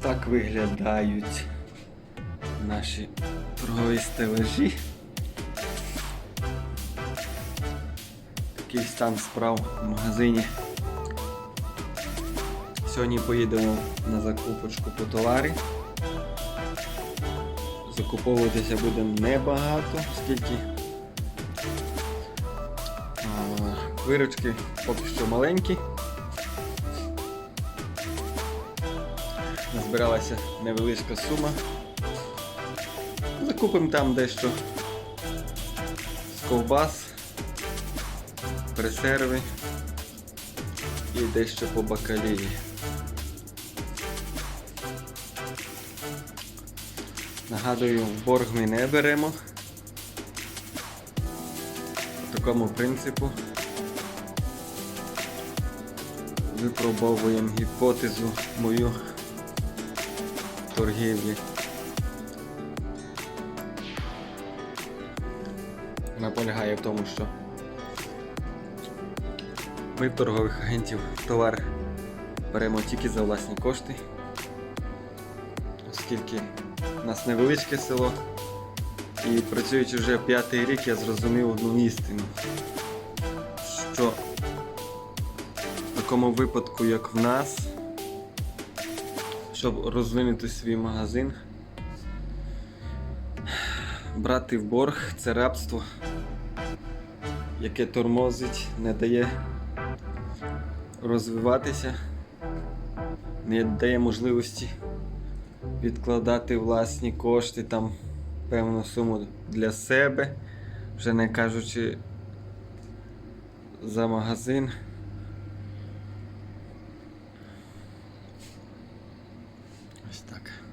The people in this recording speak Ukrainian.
Так виглядають наші торгові стележі. Такий стан справ в магазині. Сьогодні поїдемо на закупочку по товарі. Закуповуватися будемо небагато, оскільки а, виручки поки що маленькі. Назбиралася невеличка сума. Закупимо там дещо з ковбас, пресерви і дещо по бакалії. Нагадую, борг ми не беремо. По такому принципу випробовуємо гіпотезу мою торгівлі. Вона полягає в тому, що ми торгових агентів товар беремо тільки за власні кошти, оскільки у нас невеличке село. І працюючи вже п'ятий рік, я зрозумів одну істину, що в такому випадку, як в нас, щоб розвинути свій магазин, брати в борг це рабство, яке тормозить, не дає розвиватися, не дає можливості відкладати власні кошти, там певну суму для себе, вже не кажучи за магазин. Ось так.